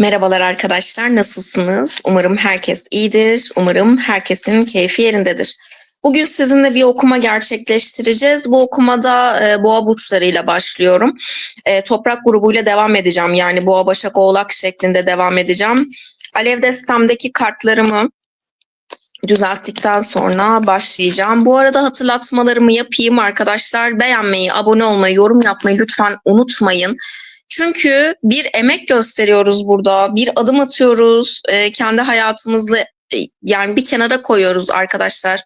Merhabalar arkadaşlar, nasılsınız? Umarım herkes iyidir. Umarım herkesin keyfi yerindedir. Bugün sizinle bir okuma gerçekleştireceğiz. Bu okumada e, boğa burçlarıyla başlıyorum. E, toprak grubuyla devam edeceğim. Yani boğa, başak, oğlak şeklinde devam edeceğim. Alev destemdeki kartlarımı düzelttikten sonra başlayacağım. Bu arada hatırlatmalarımı yapayım arkadaşlar. Beğenmeyi, abone olmayı, yorum yapmayı lütfen unutmayın. Çünkü bir emek gösteriyoruz burada, bir adım atıyoruz, e, kendi hayatımızla e, yani bir kenara koyuyoruz arkadaşlar.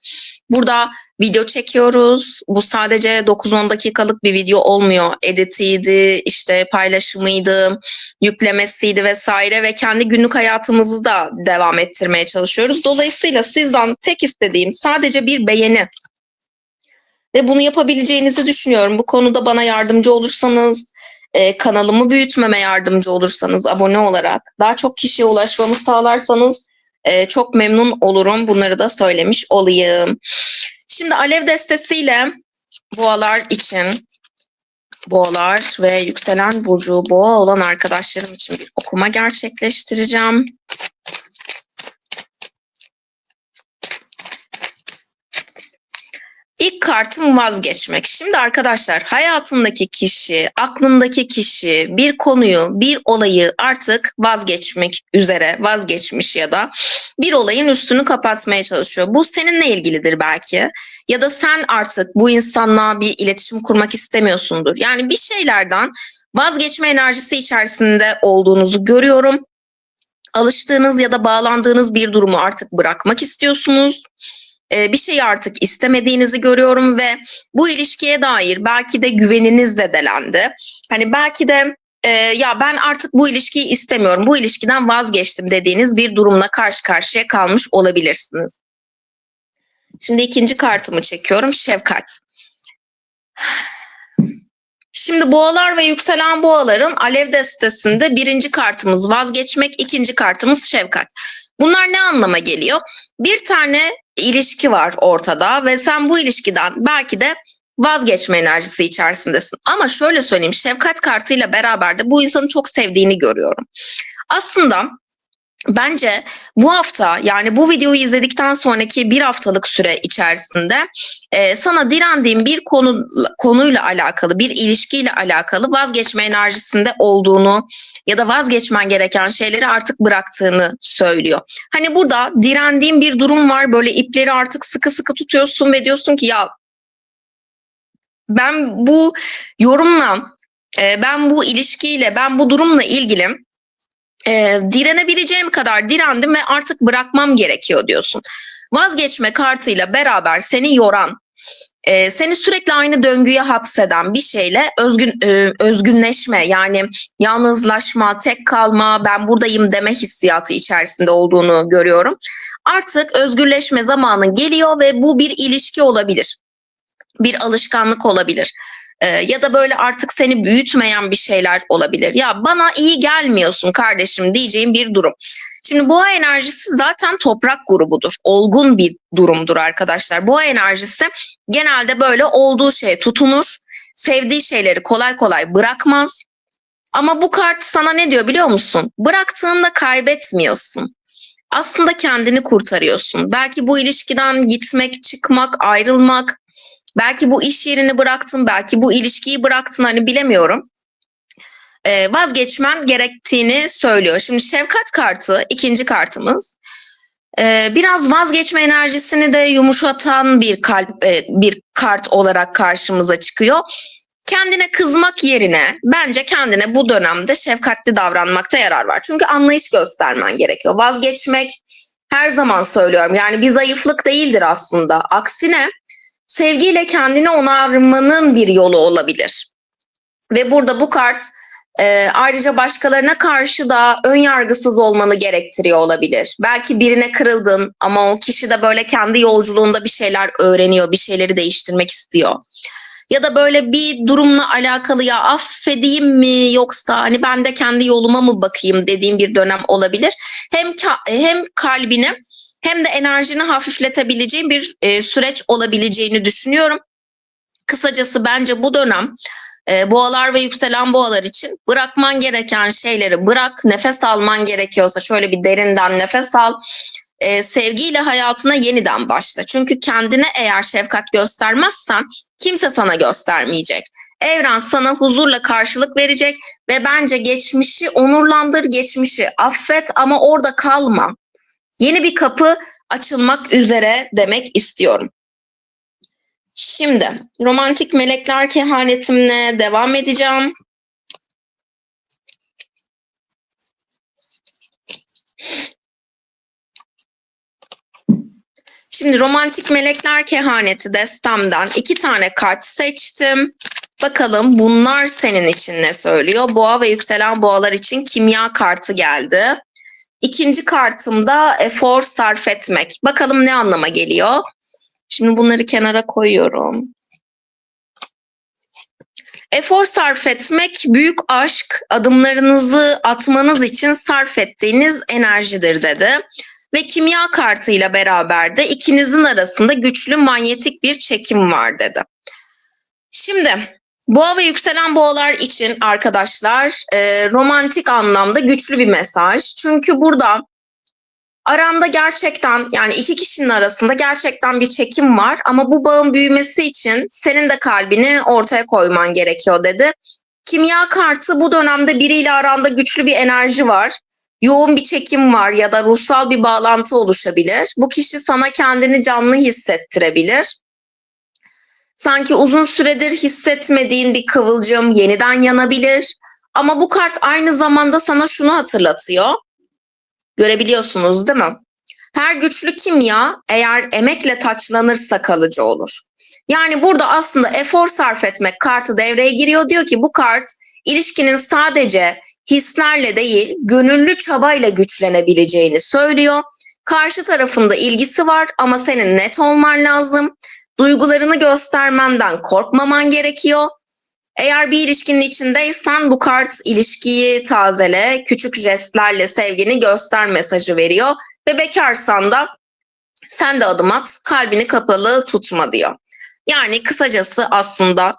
Burada video çekiyoruz. Bu sadece 9-10 dakikalık bir video olmuyor. Editiydi, işte paylaşımıydı, yüklemesiydi vesaire ve kendi günlük hayatımızı da devam ettirmeye çalışıyoruz. Dolayısıyla sizden tek istediğim sadece bir beğeni. Ve bunu yapabileceğinizi düşünüyorum. Bu konuda bana yardımcı olursanız, e, kanalımı büyütmeme yardımcı olursanız abone olarak daha çok kişiye ulaşmamı sağlarsanız e, çok memnun olurum. Bunları da söylemiş olayım. Şimdi alev destesiyle boğalar için boğalar ve yükselen burcu boğa olan arkadaşlarım için bir okuma gerçekleştireceğim. Kartım vazgeçmek. Şimdi arkadaşlar hayatındaki kişi, aklındaki kişi bir konuyu, bir olayı artık vazgeçmek üzere, vazgeçmiş ya da bir olayın üstünü kapatmaya çalışıyor. Bu seninle ilgilidir belki ya da sen artık bu insanla bir iletişim kurmak istemiyorsundur. Yani bir şeylerden vazgeçme enerjisi içerisinde olduğunuzu görüyorum. Alıştığınız ya da bağlandığınız bir durumu artık bırakmak istiyorsunuz e, bir şeyi artık istemediğinizi görüyorum ve bu ilişkiye dair belki de güveniniz zedelendi. Hani belki de e, ya ben artık bu ilişkiyi istemiyorum, bu ilişkiden vazgeçtim dediğiniz bir durumla karşı karşıya kalmış olabilirsiniz. Şimdi ikinci kartımı çekiyorum, şefkat. Şimdi boğalar ve yükselen boğaların alev destesinde birinci kartımız vazgeçmek, ikinci kartımız şefkat. Bunlar ne anlama geliyor? Bir tane ilişki var ortada ve sen bu ilişkiden belki de vazgeçme enerjisi içerisindesin. Ama şöyle söyleyeyim şefkat kartıyla beraber de bu insanı çok sevdiğini görüyorum. Aslında Bence bu hafta yani bu videoyu izledikten sonraki bir haftalık süre içerisinde e, sana direndiğim bir konu konuyla alakalı bir ilişkiyle alakalı vazgeçme enerjisinde olduğunu ya da vazgeçmen gereken şeyleri artık bıraktığını söylüyor. Hani burada direndiğim bir durum var böyle ipleri artık sıkı sıkı tutuyorsun ve diyorsun ki ya ben bu yorumla e, ben bu ilişkiyle ben bu durumla ilgili e, direnebileceğim kadar direndim ve artık bırakmam gerekiyor diyorsun. Vazgeçme kartıyla beraber seni yoran, e, seni sürekli aynı döngüye hapseden bir şeyle özgün e, özgünleşme yani yalnızlaşma, tek kalma, ben buradayım deme hissiyatı içerisinde olduğunu görüyorum. Artık özgürleşme zamanı geliyor ve bu bir ilişki olabilir. Bir alışkanlık olabilir ee, ya da böyle artık seni büyütmeyen bir şeyler olabilir. Ya bana iyi gelmiyorsun kardeşim diyeceğim bir durum. Şimdi boğa enerjisi zaten toprak grubudur. Olgun bir durumdur arkadaşlar. Boğa enerjisi genelde böyle olduğu şeye tutunur. Sevdiği şeyleri kolay kolay bırakmaz. Ama bu kart sana ne diyor biliyor musun? Bıraktığında kaybetmiyorsun. Aslında kendini kurtarıyorsun. Belki bu ilişkiden gitmek, çıkmak, ayrılmak, Belki bu iş yerini bıraktın, belki bu ilişkiyi bıraktın hani bilemiyorum. Ee, vazgeçmen gerektiğini söylüyor. Şimdi şefkat kartı ikinci kartımız. Ee, biraz vazgeçme enerjisini de yumuşatan bir kalp e, bir kart olarak karşımıza çıkıyor. Kendine kızmak yerine bence kendine bu dönemde şefkatli davranmakta yarar var. Çünkü anlayış göstermen gerekiyor. Vazgeçmek her zaman söylüyorum. Yani bir zayıflık değildir aslında. Aksine sevgiyle kendini onarmanın bir yolu olabilir. Ve burada bu kart e, ayrıca başkalarına karşı da ön yargısız olmanı gerektiriyor olabilir. Belki birine kırıldın ama o kişi de böyle kendi yolculuğunda bir şeyler öğreniyor, bir şeyleri değiştirmek istiyor. Ya da böyle bir durumla alakalı ya affedeyim mi yoksa hani ben de kendi yoluma mı bakayım dediğim bir dönem olabilir. Hem hem kalbini hem de enerjini hafifletebileceğin bir e, süreç olabileceğini düşünüyorum. Kısacası bence bu dönem e, boğalar ve yükselen boğalar için bırakman gereken şeyleri bırak. Nefes alman gerekiyorsa şöyle bir derinden nefes al. E, sevgiyle hayatına yeniden başla. Çünkü kendine eğer şefkat göstermezsen kimse sana göstermeyecek. Evren sana huzurla karşılık verecek ve bence geçmişi onurlandır, geçmişi affet ama orada kalma. Yeni bir kapı açılmak üzere demek istiyorum. Şimdi romantik melekler kehanetimle devam edeceğim. Şimdi romantik melekler kehaneti destemden iki tane kart seçtim. Bakalım bunlar senin için ne söylüyor? Boğa ve yükselen boğalar için kimya kartı geldi. İkinci kartımda efor sarf etmek. Bakalım ne anlama geliyor? Şimdi bunları kenara koyuyorum. Efor sarf etmek büyük aşk, adımlarınızı atmanız için sarf ettiğiniz enerjidir dedi. Ve kimya kartıyla beraber de ikinizin arasında güçlü manyetik bir çekim var dedi. Şimdi boğa ve yükselen boğalar için arkadaşlar e, romantik anlamda güçlü bir mesaj. Çünkü burada aranda gerçekten yani iki kişinin arasında gerçekten bir çekim var ama bu bağın büyümesi için senin de kalbini ortaya koyman gerekiyor dedi. Kimya kartı bu dönemde biriyle aranda güçlü bir enerji var. Yoğun bir çekim var ya da ruhsal bir bağlantı oluşabilir. Bu kişi sana kendini canlı hissettirebilir. Sanki uzun süredir hissetmediğin bir kıvılcım yeniden yanabilir. Ama bu kart aynı zamanda sana şunu hatırlatıyor. Görebiliyorsunuz değil mi? Her güçlü kimya eğer emekle taçlanırsa kalıcı olur. Yani burada aslında efor sarf etmek kartı devreye giriyor. Diyor ki bu kart ilişkinin sadece hislerle değil gönüllü çabayla güçlenebileceğini söylüyor. Karşı tarafında ilgisi var ama senin net olman lazım. Duygularını göstermenden korkmaman gerekiyor. Eğer bir ilişkinin içindeysen bu kart ilişkiyi tazele, küçük jestlerle sevgini göster mesajı veriyor. Ve bekarsan da sen de adım at, kalbini kapalı tutma diyor. Yani kısacası aslında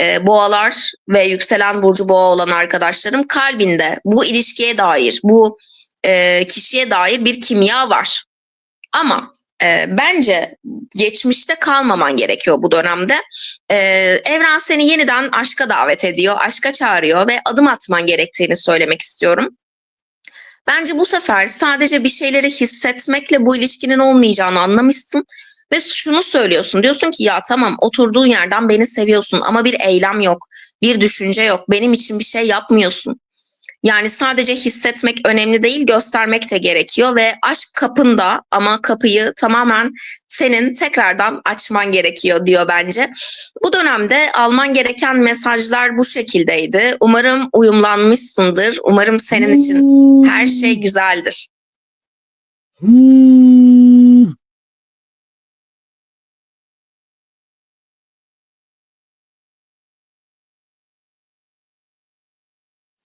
e, boğalar ve yükselen burcu boğa olan arkadaşlarım kalbinde bu ilişkiye dair, bu e, kişiye dair bir kimya var. Ama e, bence geçmişte kalmaman gerekiyor bu dönemde. E, evren seni yeniden aşka davet ediyor, aşka çağırıyor ve adım atman gerektiğini söylemek istiyorum. Bence bu sefer sadece bir şeyleri hissetmekle bu ilişkinin olmayacağını anlamışsın ve şunu söylüyorsun. Diyorsun ki ya tamam oturduğun yerden beni seviyorsun ama bir eylem yok, bir düşünce yok. Benim için bir şey yapmıyorsun. Yani sadece hissetmek önemli değil, göstermek de gerekiyor ve aşk kapında ama kapıyı tamamen senin tekrardan açman gerekiyor diyor bence. Bu dönemde alman gereken mesajlar bu şekildeydi. Umarım uyumlanmışsındır. Umarım senin için her şey güzeldir. Hmm.